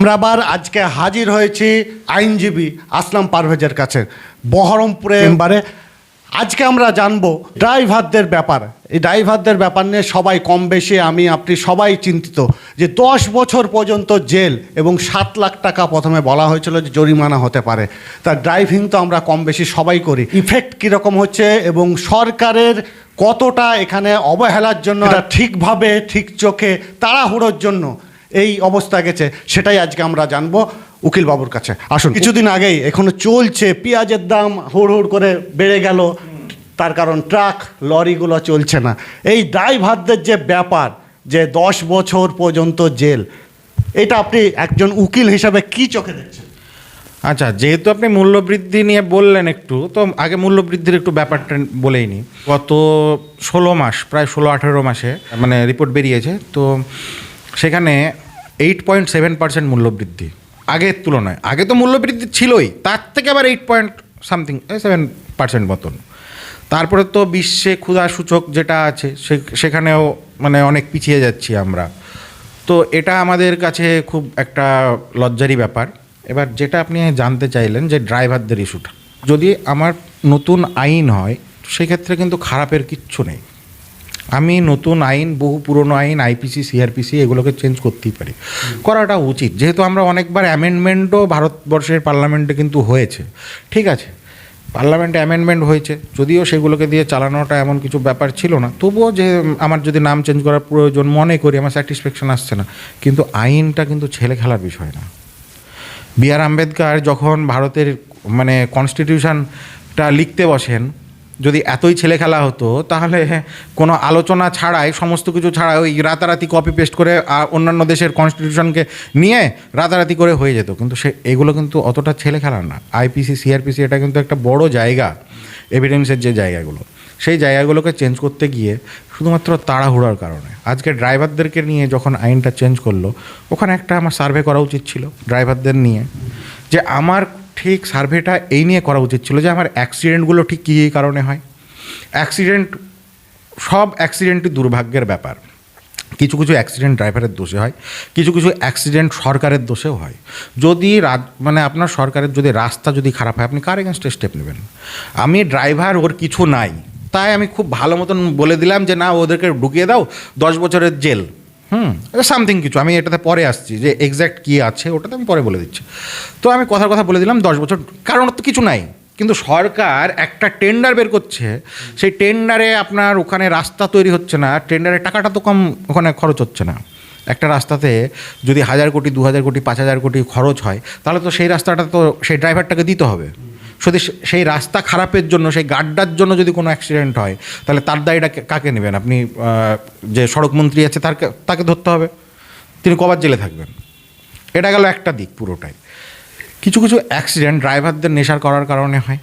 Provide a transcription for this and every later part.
আমরা আবার আজকে হাজির হয়েছি আইনজীবী আসলাম পারভেজের কাছে বহরমপুরে। এবারে আজকে আমরা জানব ড্রাইভারদের ব্যাপার। এই ড্রাইভারদের ব্যাপার নিয়ে সবাই কম বেশি আমি আপনি সবাই চিন্তিত যে দশ বছর পর্যন্ত জেল এবং সাত লাখ টাকা প্রথমে বলা হয়েছিল যে জরিমানা হতে পারে। তা ড্রাইভিং তো আমরা কম বেশি সবাই করি। ইফেক্ট কীরকম হচ্ছে এবং সরকারের কতটা এখানে অবহেলার জন্য ঠিকভাবে ঠিক চোখে তাড়াহুড়োর জন্য এই অবস্থা গেছে সেটাই আজকে আমরা জানব উকিল বাবুর কাছে। আসুন কিছুদিন আগেই এখনও চলছে পেঁয়াজের দাম হুড় হুড় করে বেড়ে গেল। তার কারণ ট্রাক লরিগুলো চলছে না। এই ড্রাইভারদের যে ব্যাপার যে দশ বছর পর্যন্ত জেল এটা আপনি একজন উকিল হিসাবে কি চোখে দেখছেন? আচ্ছা যেহেতু আপনি মূল্যবৃদ্ধি নিয়ে বললেন একটু তো আগে মূল্যবৃদ্ধির একটু ব্যাপারটা বলেই নি গত ষোলো মাস প্রায় ষোলো আঠেরো মাসে মানে রিপোর্ট বেরিয়েছে তো সেখানে এইট পয়েন্ট সেভেন পার্সেন্ট মূল্যবৃদ্ধি, আগের তুলনায়। আগে তো মূল্যবৃদ্ধি ছিলই, তার থেকে আবার eight point something seven percent মতন। তারপরে তো বিশ্বে ক্ষুধা সূচক যেটা আছে সেখানেও মানে অনেক পিছিয়ে যাচ্ছি আমরা। তো এটা আমাদের কাছে খুব একটা লজ্জারই ব্যাপার। এবার যেটা আপনি জানতে চাইলেন যে ড্রাইভারদের ইস্যুটা যদি আমার নতুন আইন হয়, সেক্ষেত্রে কিন্তু খারাপের কিচ্ছু নেই। আমি নতুন আইন, বহু পুরনো আইন আইপিসি সিআরপিসি এগুলোকে চেঞ্জ করতেই পারি। করাটা উচিত। যেহেতু আমরা অনেকবার অ্যামেন্ডমেন্টও ভারতবর্ষের পার্লামেন্টে কিন্তু হয়েছে। ঠিক আছে? পার্লামেন্টে অ্যামেন্ডমেন্ট হয়েছে। যদিও সেগুলোকে দিয়ে চালানোটা এমন কিছু ব্যাপার ছিল না। তবুও যে আমার যদি নাম চেঞ্জ করার প্রয়োজন মনে করি, আমার স্যাটিসফ্যাকশন আসছে না। কিন্তু আইনটা কিন্তু ছেলে খেলার বিষয় না। বি আর আম্বেদকর যখন ভারতের মানে কনস্টিটিউশনটা লিখতে বসেন যদি এতই ছেলে খেলা হতো, তাহলে কোনো আলোচনা ছাড়াই, সমস্ত কিছু ছাড়াই ওই রাতারাতি কপি পেস্ট করে আর অন্যান্য দেশের কনস্টিটিউশনকে নিয়ে রাতারাতি করে হয়ে যেত। কিন্তু সে, এগুলো কিন্তু অতটা ছেলে খেলা না। আইপিসি সিআরপিসি এটা কিন্তু একটা বড় জায়গা এভিডেন্সের যে জায়গাগুলো। সেই জায়গাগুলোকে চেঞ্জ করতে গিয়ে শুধুমাত্র তাড়াহুড়োর কারণে। আজকে ড্রাইভারদেরকে নিয়ে যখন আইনটা চেঞ্জ করল, ওখানে একটা আমার সার্ভে করা উচিত ছিল ড্রাইভারদের নিয়ে, যে আমার ঠিক সার্ভেটা এই নিয়ে করা উচিত ছিল যে আমার অ্যাক্সিডেন্টগুলো ঠিক কী কী কারণে হয়। অ্যাক্সিডেন্ট, সব অ্যাক্সিডেন্টই দুর্ভাগ্যের ব্যাপার। কিছু কিছু অ্যাক্সিডেন্ট ড্রাইভারের দোষে হয়, কিছু কিছু অ্যাক্সিডেন্ট সরকারের দোষেও হয়। যদি মানে আপনার সরকারের যদি রাস্তা যদি খারাপ হয়, আপনি কার এগেনস্টে স্টেপ নেবেন? আমি ড্রাইভার, ওর কিছু নাই। তাই আমি খুব ভালো মতন বলে দিলাম যে, না, ওদেরকে ঢুকিয়ে দাও, দশ বছরের জেল। হুম। সামথিং কিছু। আমি এটাতে পরে আসছি যে এক্স্যাক্ট কী আছে, ওটাতে আমি পরে বলে দিচ্ছি। তো আমি কথার কথা বলে দিলাম, দশ বছর, কারণ তো কিছু নাই। কিন্তু সরকার একটা টেন্ডার বের করছে। সেই টেন্ডারে আপনার ওখানে রাস্তা তৈরি হচ্ছে না। টেন্ডারে টাকাটা তো কম, ওখানে খরচ হচ্ছে না। একটা রাস্তাতে যদি হাজার কোটি, দু হাজার কোটি, পাঁচ হাজার কোটি খরচ হয়, তাহলে তো সেই রাস্তাটা তো, সেই ড্রাইভারটাকে দিতে হবে। যদি সেই রাস্তা খারাপের জন্য, সেই গাড্ডার জন্য যদি কোনো অ্যাক্সিডেন্ট হয়, তাহলে তার দায়টা কাকে নেবেন? আপনি যে সড়ক মন্ত্রী আছে তার তাকে ধরতে হবে। তিনি কবার জেলে থাকবেন। এটা গেল একটা দিক পুরোটাই। কিছু কিছু অ্যাক্সিডেন্ট ড্রাইভারদের নেশার করার কারণে হয়।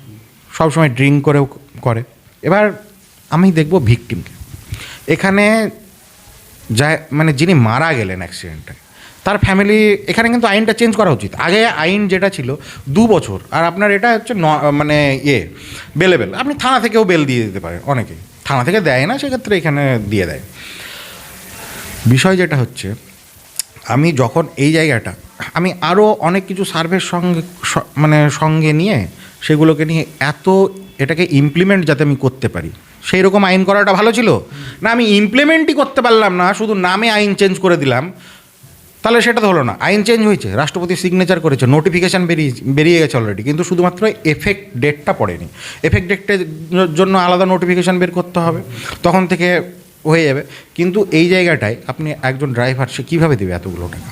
সবসময় ড্রিঙ্ক করেও করে। এবার আমি দেখব ভিকটিমকে এখানে যা মানে যিনি মারা গেলেন অ্যাক্সিডেন্টে তার ফ্যামিলি এখানে কিন্তু আইনটা চেঞ্জ করা উচিত। আগে আইন যেটা ছিল, দু বছর, আর আপনার এটা হচ্ছে ন- মানে ইয়ে বেলেবেল আপনি থানা থেকেও বেল দিয়ে দিতে পারেন অনেকেই। থানা থেকে দেয় না, সেক্ষেত্রে এখানে দিয়ে দেয়। বিষয় যেটা হচ্ছে, আমি যখন এই জায়গাটা, আমি আরও অনেক কিছু সার্ভের সঙ্গে মানে সঙ্গে নিয়ে সেগুলোকে নিয়ে এত এটাকে ইমপ্লিমেন্ট যাতে আমি করতে পারি। সেই রকম আইন করাটা ভালো ছিল। না, আমি ইমপ্লিমেন্টই করতে পারলাম না, শুধু নামে আইন চেঞ্জ করে দিলাম। তাহলে সেটা তো হলো না। আইন চেঞ্জ হয়েছে, রাষ্ট্রপতি সিগনেচার করেছে নোটিফিকেশান বেরিয়ে বেরিয়ে গেছে অলরেডি কিন্তু শুধুমাত্র এফেক্ট ডেটটা পড়েনি। এফেক্ট ডেটের জন্য আলাদা নোটিফিকেশান বের করতে হবে, তখন থেকে হয়ে যাবে। কিন্তু এই জায়গাটায় আপনি একজন ড্রাইভার সে কীভাবে দেবে এতগুলো টাকা?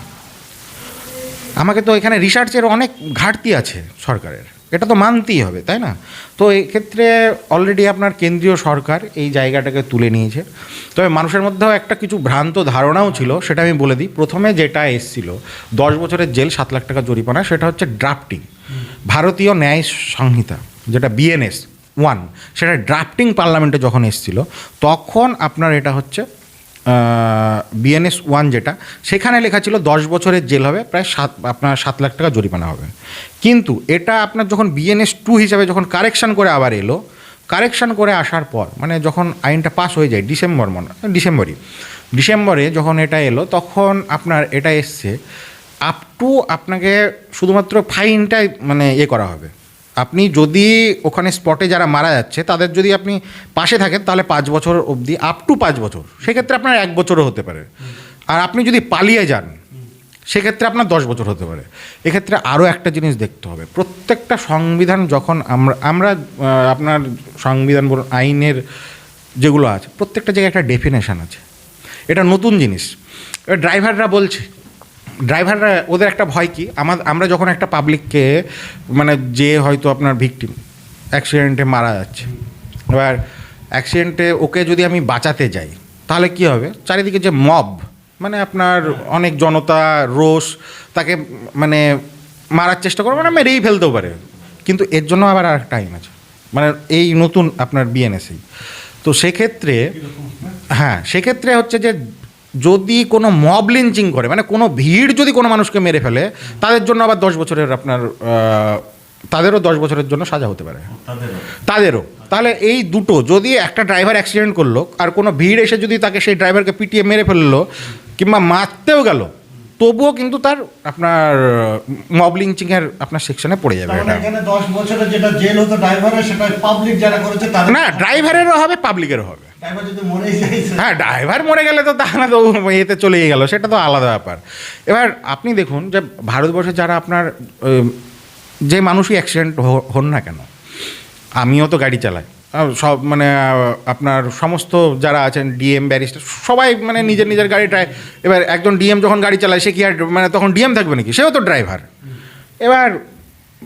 আমাকে তো এখানে রিসার্চের অনেক ঘাটতি আছে সরকারের। এটা তো মানতেই হবে, তাই না? তো এক্ষেত্রে অলরেডি আপনার কেন্দ্রীয় সরকার এই জায়গাটাকে তুলে নিয়েছে। তবে মানুষের মধ্যেও একটা কিছু ভ্রান্ত ধারণাও ছিল, সেটা আমি বলে দিই। প্রথমে যেটা এসছিল, দশ বছরের জেল সাত লাখ টাকা জরিমানা, সেটা হচ্ছে ড্রাফটিং ভারতীয় ন্যায় সংহিতা, যেটা বিএনএস ওয়ান সেটা ড্রাফটিং পার্লামেন্টে যখন এসছিল, তখন আপনার এটা হচ্ছে বিএনএস ওয়ান যেটা, সেখানে লেখা ছিল দশ বছরের জেল হবে, প্রায় সাত, আপনার সাত লাখ টাকা জরিমানা হবে। কিন্তু এটা আপনার যখন বিএনএস টু হিসাবে যখন কারেকশান করে আবার এলো কারেকশান করে আসার পর মানে যখন আইনটা পাস হয়ে যায়, ডিসেম্বর মনে, ডিসেম্বরই, ডিসেম্বরে যখন এটা এলো, তখন আপনার এটা এসছে আপ টু আপনাকে শুধুমাত্র ফাইনটাই মানে ইয়ে করা হবে। আপনি যদি ওখানে স্পটে যারা মারা যাচ্ছে, তাদের যদি আপনি পাশে থাকেন, তাহলে পাঁচ বছর অবধি আপ টু পাঁচ বছর। সেক্ষেত্রে আপনার এক বছরও হতে পারে। আর আপনি যদি পালিয়ে যান, সেক্ষেত্রে আপনার দশ বছর হতে পারে। এক্ষেত্রে আরও একটা জিনিস দেখতে হবে। প্রত্যেকটা সংবিধান যখন আমরা আমরা আপনার সংবিধান বলুন, আইনের যেগুলো আছে, প্রত্যেকটা জায়গায় একটা ডেফিনেশন আছে। এটা নতুন জিনিস। ড্রাইভাররা বলছে ড্রাইভাররা, ওদের একটা ভয় কি? আমার, আমরা যখন একটা পাবলিককে মানে যে হয়তো আপনার ভিকটিম অ্যাক্সিডেন্টে মারা যাচ্ছে, এবার অ্যাক্সিডেন্টে ওকে যদি আমি বাঁচাতে যাই, তাহলে কি হবে? চারিদিকে যে মব মানে আপনার অনেক জনতা, রোষ, তাকে মানে মারার চেষ্টা করবে মানে মেরেই ফেলতেও পারে। কিন্তু এর জন্য আবার আর টাইম আছে। মানে এই নতুন আপনার বিএনএসি তো সেক্ষেত্রে হ্যাঁ সেক্ষেত্রে হচ্ছে যে যদি কোনো মব লিঞ্চিং করে মানে কোনো ভিড় যদি কোনো মানুষকে মেরে ফেলে তাদের জন্য আবার দশ বছরের আপনার তাদেরও দশ বছরের জন্য সাজা হতে পারে। তাদেরও। তাহলে এই দুটো যদি একটা ড্রাইভার অ্যাক্সিডেন্ট করল আর কোনো ভিড় এসে যদি তাকে সেই ড্রাইভারকে পিটিয়ে মেরে ফেলল কিংবা মারতেও গেল তবুও কিন্তু তার আপনার মব লিঞ্চিংয়ের আপনার সেকশনে পড়ে যাবে এটা। এখানে দশ বছরের যেটা জেল হতো ড্রাইভারের সেটা পাবলিক যারা করেছে তাদের না ড্রাইভারেরও হবে পাবলিকেরও হবে। ড্রাইভার যদি মরে যায় হ্যাঁ ড্রাইভার মরে গেলে তো তাহলে তো এতে চলেই গেল সেটা তো আলাদা ব্যাপার। এবার আপনি দেখুন যে ভারতবর্ষে যারা আপনার যে মানুষই অ্যাক্সিডেন্ট হন না কেন আমিও তো গাড়ি চালাই। সব মানে আপনার সমস্ত যারা আছেন, ডিএম, ব্যারিস্টার, সবাই মানে নিজের নিজের গাড়ি এবার একজন ডিএম যখন গাড়ি চালায়, সে কি আর মানে তখন ডিএম থাকবে নাকি? সেও তো ড্রাইভার এবার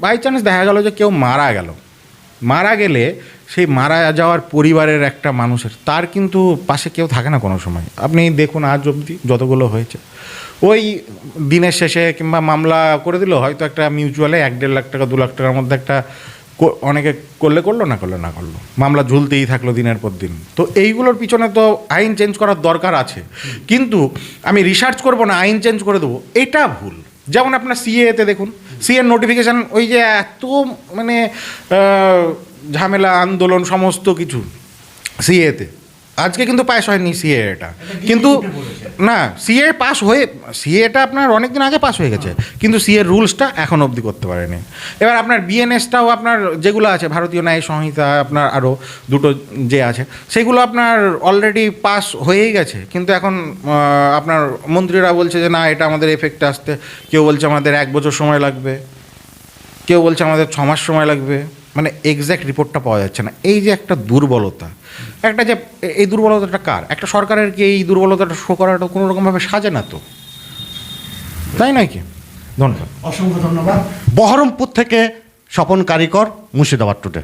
বাই চান্স দেখা গেল যে কেউ মারা গেল। মারা গেলে সেই মারা যাওয়ার পরিবারের একটা মানুষের, তার কিন্তু পাশে কেউ থাকে না কোনো সময়। আপনি দেখুন আজ অবধি যতগুলো হয়েছে। ওই দিনের শেষে কিংবা মামলা করে দিল হয়তো একটা মিউচুয়ালে এক দেড় লাখ টাকা, দু লাখ টাকার মধ্যে একটা অনেকে করলে করল, না করলে না করল। মামলা ঝুলতেই থাকল দিনের পর দিন। তো এইগুলোর পিছনে তো আইন চেঞ্জ করার দরকার আছে। কিন্তু আমি রিসার্চ করব না, আইন চেঞ্জ করে দেবো, এটা ভুল। যেমন আপনার সিএতে দেখুন সিএর নোটিফিকেশান ওই যে এত মানে ঝামেলা, আন্দোলন, সমস্ত কিছু সিএতে আজকে কিন্তু পাস হয়নি সিএ এটা কিন্তু না সিএ পাস হয়ে সিএটা আপনার অনেক দিন আগে পাস হয়ে গেছে, কিন্তু সিএ রুলসটা এখন অবধি করতে পারেনি। এবার আপনার বিএনএসটাও আপনার যেগুলো আছে, ভারতীয় ন্যায় সংহিতা, আপনার আরও দুটো যে আছে, সেগুলো আপনার অলরেডি পাস হয়েই গেছে। কিন্তু এখন আপনার মন্ত্রীরা বলছে যে না, এটা আমাদের এফেক্টে আসতে, কেউ বলছে আমাদের এক বছর সময় লাগবে, কেউ বলছে আমাদের ছ মাস সময় লাগবে। মানে এক্স্যাক্ট রিপোর্টটা পাওয়া যাচ্ছে না। এই যে একটা দুর্বলতা একটা যে এই দুর্বলতাটা কার? একটা সরকারের কি এই দুর্বলতাটা শো করাটা কোনো রকমভাবে সাজে না তো? তাই নয় কি? ধন্যবাদ। অসংখ্য ধন্যবাদ। বহরমপুর থেকে স্বপন কারিকর মুর্শিদাবাদ টুডে